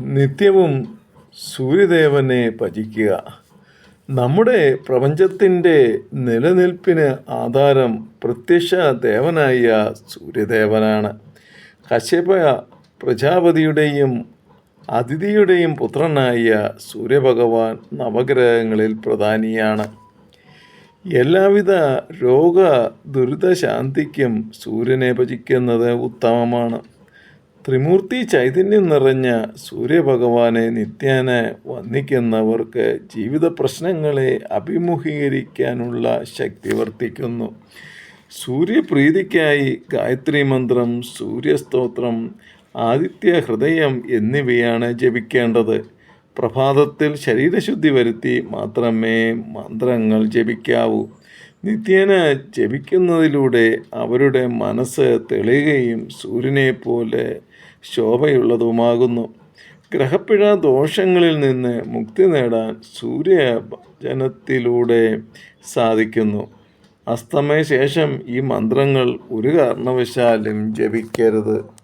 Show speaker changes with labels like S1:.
S1: നിത്യവും സൂര്യദേവനെ ഭജിക്കുക. നമ്മുടെ പ്രപഞ്ചത്തിന്റെ നിലനിൽപ്പിന് ആധാരം പ്രത്യക്ഷ ദേവനായ സൂര്യദേവനാണ്. കശ്യപ പ്രജാപതിയുടെയും അതിഥിയുടെയും പുത്രനായ സൂര്യഭഗവാൻ നവഗ്രഹങ്ങളിൽ പ്രധാനിയാണ്. എല്ലാവിധ രോഗ ദുരിതശാന്തിക്കും സൂര്യനെ ഭജിക്കുന്നത് ഉത്തമമാണ്. ത്രിമൂർത്തി ചൈതന്യം നിറഞ്ഞ സൂര്യഭഗവാനെ നിത്യേന വന്ദിക്കുന്നവർക്ക് ജീവിത പ്രശ്നങ്ങളെ അഭിമുഖീകരിക്കാനുള്ള ശക്തി വർദ്ധിക്കുന്നു. സൂര്യപ്രീതിക്കായി ഗായത്രി മന്ത്രം സൂര്യസ്തോത്രം ആദിത്യ ഹൃദയം എന്നിവയാണ് ജപിക്കേണ്ടത്. പ്രഭാതത്തിൽ ശരീരശുദ്ധി വരുത്തി മാത്രമേ മന്ത്രങ്ങൾ ജപിക്കാവൂ. നിത്യേന ജപിക്കുന്നതിലൂടെ അവരുടെ മനസ്സ് തെളിയുകയും സൂര്യനെ പോലെ ശോഭയുള്ളതുമാകുന്നു. ഗ്രഹപ്പിഴ ദോഷങ്ങളിൽ നിന്ന് മുക്തി നേടാൻ സൂര്യജനത്തിലൂടെ സാധിക്കുന്നു. അസ്തമയ ശേഷം ഈ മന്ത്രങ്ങൾ ഒരു കാരണവശാലും ജപിക്കരുത്.